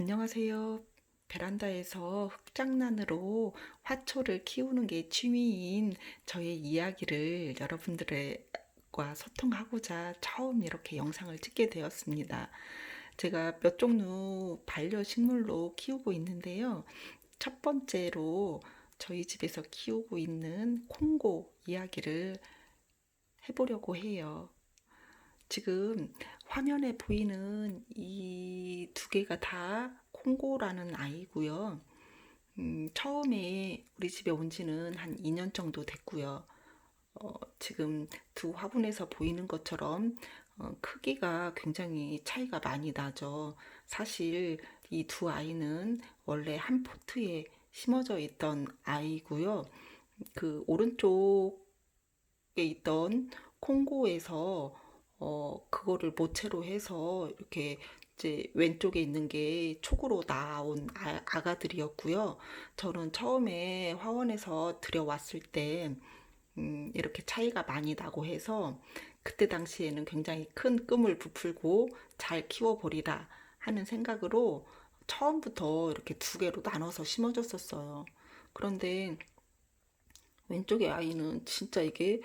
안녕하세요. 베란다에서 흙장난으로 화초를 키우는 게 취미인 저의 이야기를 여러분들과 소통하고자 처음 이렇게 영상을 찍게 되었습니다. 제가 몇 종류 반려식물로 키우고 있는데요. 첫 번째로 저희 집에서 키우고 있는 콩고 이야기를 해보려고 해요. 지금 화면에 보이는 이 두 개가 다 콩고라는 아이고요. 음, 처음에 우리 집에 온 지는 한 2년 정도 됐고요. 어, 지금 두 화분에서 보이는 것처럼 어, 크기가 굉장히 차이가 많이 나죠. 사실 이 두 아이는 원래 한 포트에 심어져 있던 아이고요. 그 오른쪽에 있던 콩고에서 어, 그거를 모체로 해서 이렇게 이제 왼쪽에 있는 게 촉으로 나온 아, 아가들이었고요. 저는 처음에 화원에서 들여왔을 때, 음, 이렇게 차이가 많이 나고 해서 그때 당시에는 굉장히 큰 꿈을 부풀고 잘 키워보리라 하는 생각으로 처음부터 이렇게 두 개로 나눠서 심어줬었어요. 그런데 왼쪽의 아이는 진짜 이게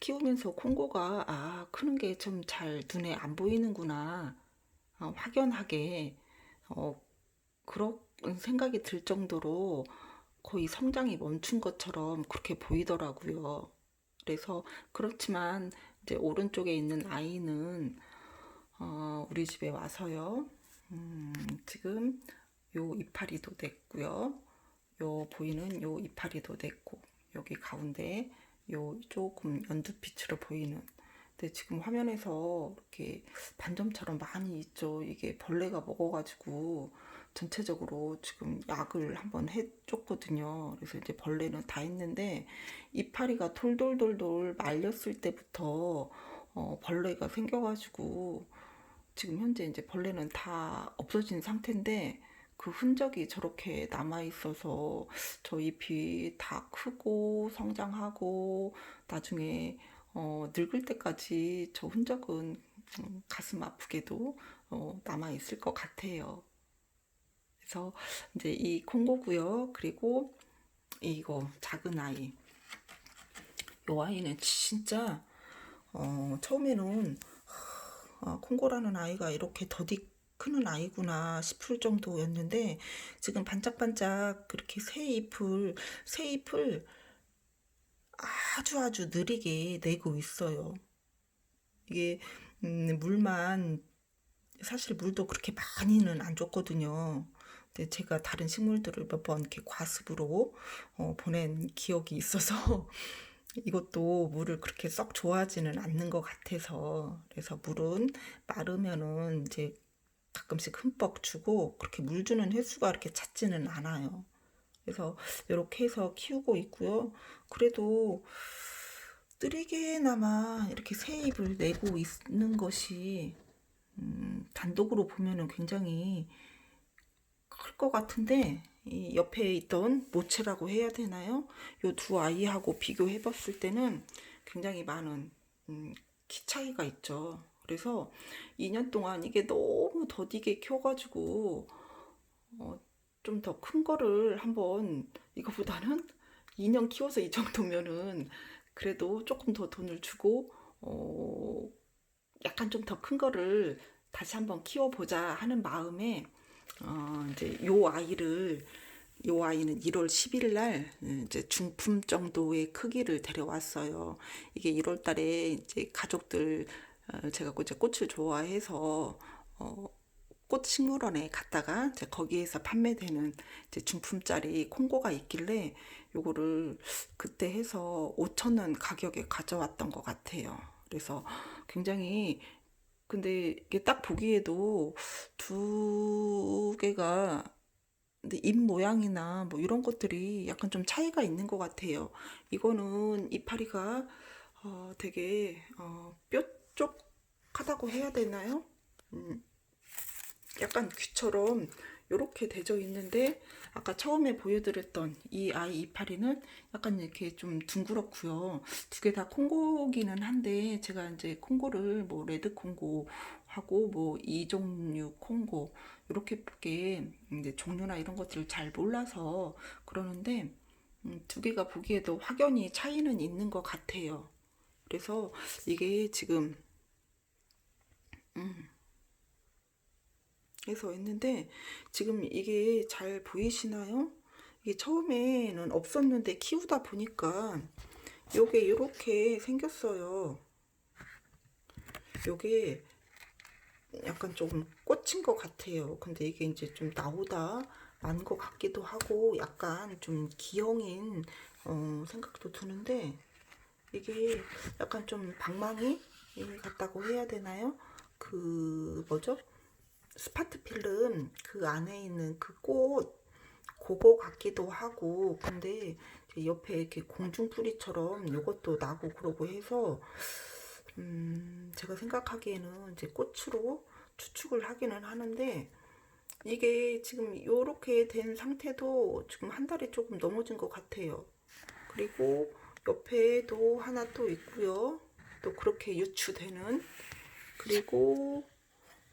키우면서 콩고가 아 크는 게 좀 잘 눈에 안 보이는구나 어, 확연하게 어, 그런 생각이 들 정도로 거의 성장이 멈춘 것처럼 그렇게 보이더라고요. 그래서 그렇지만 이제 오른쪽에 있는 아이는 어, 우리 집에 와서요. 음, 지금 요 이파리도 냈고요. 요 보이는 요 이파리도 냈고 여기 가운데 요 조금 연두빛으로 보이는 근데 지금 화면에서 이렇게 반점처럼 많이 있죠. 이게 벌레가 먹어가지고 전체적으로 지금 약을 한번 해줬거든요. 그래서 이제 벌레는 다 했는데 이파리가 돌돌돌돌 말렸을 때부터 어, 벌레가 생겨가지고 지금 현재 이제 벌레는 다 없어진 상태인데 그 흔적이 저렇게 남아 있어서 저 잎이 다 크고 성장하고 나중에 어, 늙을 때까지 저 흔적은 음, 가슴 아프게도 어, 남아 있을 것 같아요. 그래서 이제 이 콩고고요. 그리고 이거 작은 아이. 요 아이는 진짜 어, 처음에는 아, 콩고라는 아이가 이렇게 더디 크는 아이구나 싶을 정도였는데 지금 반짝반짝 그렇게 새 잎을 새 잎을 아주 아주 느리게 내고 있어요. 이게 음, 물만 사실 물도 그렇게 많이는 안 줬거든요. 근데 제가 다른 식물들을 몇 번 이렇게 과습으로 어, 보낸 기억이 있어서 이것도 물을 그렇게 썩 좋아하지는 않는 것 같아서 그래서 물은 마르면은 이제 가끔씩 흠뻑 주고 그렇게 물 주는 횟수가 이렇게 잦지는 않아요. 그래서 이렇게 해서 키우고 있고요. 그래도 뜨리게나마 이렇게 새 잎을 내고 있는 것이 음, 단독으로 보면은 굉장히 클 것 같은데 이 옆에 있던 모체라고 해야 되나요? 요 두 아이하고 비교해 봤을 때는 굉장히 많은 음, 키 차이가 있죠. 그래서 2년 동안 이게 너무 더디게 키워가지고 어, 좀 더 큰 거를 한번 이거보다는 2년 키워서 이 정도면은 그래도 조금 더 돈을 주고 어, 약간 좀 더 큰 거를 다시 한번 키워보자 하는 마음에 어, 이제 요 아이를 요 아이는 1월 10일 날 이제 중품 정도의 크기를 데려왔어요. 이게 1월 달에 이제 가족들 어, 제가 이제 꽃을 좋아해서 어, 꽃 식물원에 갔다가 이제 거기에서 판매되는 이제 중품짜리 콩고가 있길래 요거를 그때 해서 5천 원 가격에 가져왔던 것 같아요. 그래서 굉장히 근데 이게 딱 보기에도 두 개가 근데 잎 모양이나 뭐 이런 것들이 약간 좀 차이가 있는 것 같아요. 이거는 이파리가 어, 되게 어, 뾰 족하다고 해야 되나요? 음, 약간 귀처럼 이렇게 되져 있는데 아까 처음에 보여드렸던 이 아이 이파리는 약간 이렇게 좀 둥그렇고요. 두 개 다 콩고기는 한데 제가 이제 콩고를 뭐 레드 콩고 하고 뭐 이 종류 콩고 이렇게밖에 이제 종류나 이런 것들을 잘 몰라서 그러는데 음, 두 개가 보기에도 확연히 차이는 있는 것 같아요. 그래서 이게 지금 해서 했는데 지금 이게 잘 보이시나요? 이게 처음에는 없었는데 키우다 보니까 요게 이렇게 생겼어요. 요게 약간 조금 꽂힌 것 같아요. 근데 이게 이제 좀 나오다 만 것 같기도 하고 약간 좀 기형인 어, 생각도 드는데 이게 약간 좀 방망이 같다고 해야 되나요? 그 뭐죠? 스파트 필름 그 안에 있는 그 꽃 그거 같기도 하고 근데 옆에 이렇게 공중뿌리처럼 이것도 나고 그러고 해서 음 제가 생각하기에는 이제 꽃으로 추측을 하기는 하는데 이게 지금 이렇게 된 상태도 지금 한 달이 조금 넘어진 것 같아요. 그리고 옆에도 하나 또 있고요. 또 그렇게 유추되는 그리고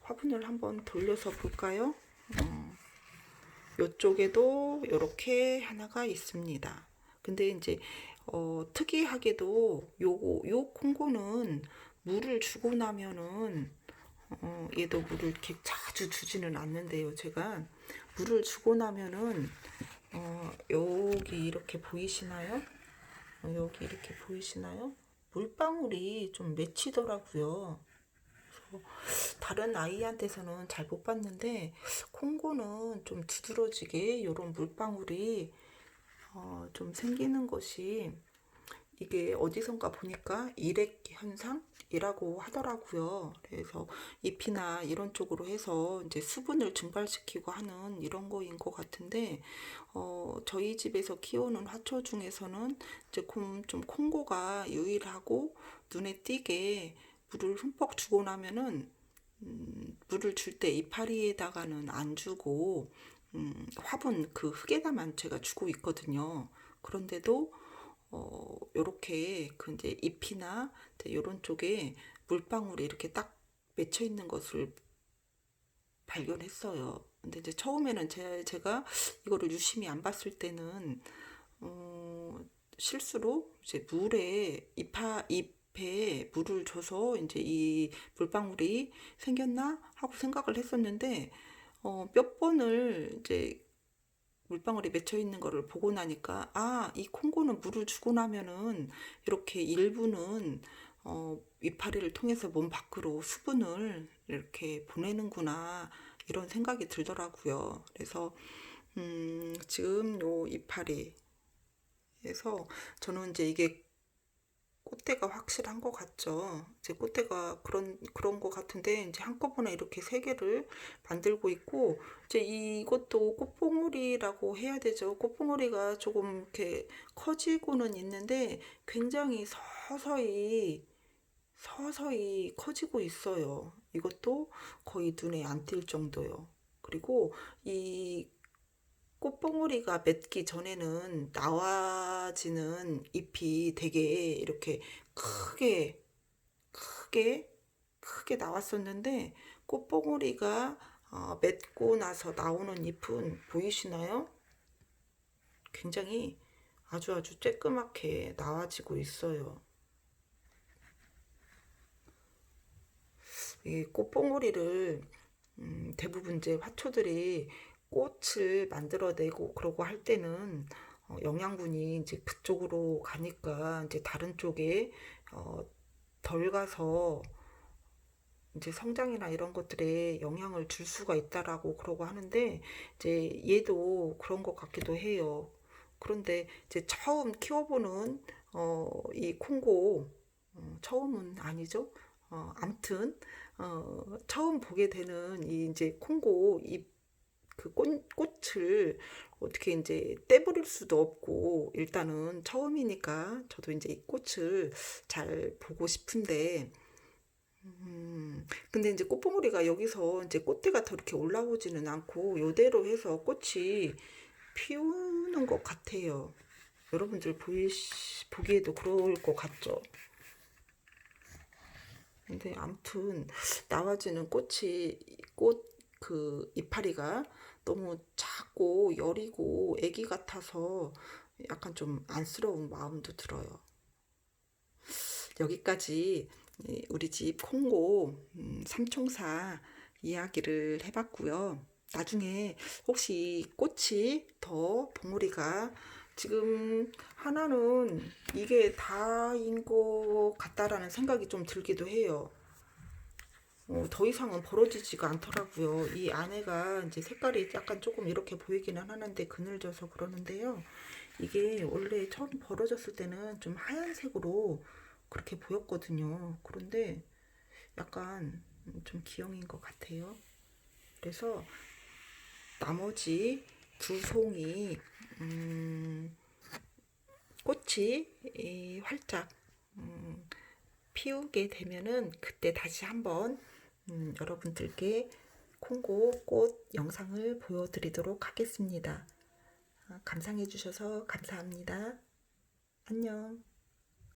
화분을 한번 돌려서 볼까요? 어, 이쪽에도 이렇게 하나가 있습니다. 근데 이제 어, 특이하게도 요거 요 콩고는 물을 주고 나면은 어, 얘도 물을 이렇게 자주 주지는 않는데요. 제가 물을 주고 나면은 어, 여기 이렇게 보이시나요? 어, 여기 이렇게 보이시나요? 물방울이 좀 맺히더라고요. 다른 아이한테서는 잘 못 봤는데 콩고는 좀 두드러지게 이런 물방울이 어, 좀 생기는 것이 이게 어디선가 보니까 일액 현상이라고 하더라고요. 그래서 잎이나 이런 쪽으로 해서 이제 수분을 증발시키고 하는 이런 거인 것 같은데, 어, 저희 집에서 키우는 화초 중에서는 이제 좀, 좀 콩고가 유일하고 눈에 띄게 물을 흠뻑 주고 나면은 음, 물을 줄 때 이파리에다가는 안 주고 음, 화분 그 흙에다만 제가 주고 있거든요. 그런데도 어, 요렇게 그 이제 잎이나 요런 쪽에 물방울이 이렇게 딱 맺혀 있는 것을 발견했어요. 근데 이제 처음에는 제, 제가 이거를 유심히 안 봤을 때는 어, 실수로 이제 물에 잎하, 잎에 물을 줘서 이제 이 물방울이 생겼나 하고 생각을 했었는데 어, 몇 번을 이제 물방울이 맺혀 있는 거를 보고 나니까 아, 이 콩고는 물을 주고 나면은 이렇게 일부는 어, 이파리를 통해서 몸 밖으로 수분을 이렇게 보내는구나 이런 생각이 들더라고요. 그래서 음, 지금 요 이파리에서 저는 이제 이게 꽃대가 확실한 것 같죠. 제 꽃대가 그런 그런 것 같은데 이제 한꺼번에 이렇게 세 개를 만들고 있고 이제 이것도 꽃봉오리라고 해야 되죠. 꽃봉오리가 조금 이렇게 커지고는 있는데 굉장히 서서히 서서히 커지고 있어요. 이것도 거의 눈에 안 띌 정도요. 그리고 이 꽃봉오리가 맺기 전에는 나와지는 잎이 되게 이렇게 크게 크게 크게 나왔었는데 꽃봉오리가 어, 맺고 나서 나오는 잎은 보이시나요? 굉장히 아주 아주 쬐끄맣게 나와지고 있어요. 이 꽃봉오리를 음, 대부분 이제 화초들이 꽃을 만들어내고 그러고 할 때는 어, 영양분이 이제 그쪽으로 가니까 이제 다른 쪽에 어, 덜 가서 이제 성장이나 이런 것들에 영향을 줄 수가 있다라고 그러고 하는데 이제 얘도 그런 것 같기도 해요. 그런데 이제 처음 키워보는 어, 이 콩고 어, 처음은 아니죠. 어, 암튼 어, 처음 보게 되는 이 이제 콩고 잎 그 꽃, 꽃을 어떻게 이제 떼버릴 수도 없고 일단은 처음이니까 저도 이제 이 꽃을 잘 보고 싶은데 음, 근데 이제 꽃봉오리가 여기서 이제 꽃대가 더 이렇게 올라오지는 않고 요대로 해서 꽃이 피우는 것 같아요. 여러분들 보이, 보기에도 그럴 것 같죠? 근데 아무튼 나와지는 꽃이 꽃 그 이파리가 너무 작고 여리고 애기 같아서 약간 좀 안쓰러운 마음도 들어요. 여기까지 이 우리 집 콩고 음, 삼총사 이야기를 해봤고요. 나중에 혹시 꽃이 더 봉우리가 지금 하나는 이게 다인 것 같다라는 생각이 좀 들기도 해요. 어, 더 이상은 벌어지지가 않더라고요. 이 안에가 이제 색깔이 약간 조금 이렇게 보이기는 하는데 그늘져서 그러는데요. 이게 원래 처음 벌어졌을 때는 좀 하얀색으로 그렇게 보였거든요. 그런데 약간 좀 기형인 것 같아요. 그래서 나머지 두 송이 음, 꽃이 이 활짝 음, 피우게 되면은 그때 다시 한번 음, 여러분들께 콩고 꽃 영상을 보여드리도록 하겠습니다. 아, 감상해 주셔서 감사합니다. 안녕.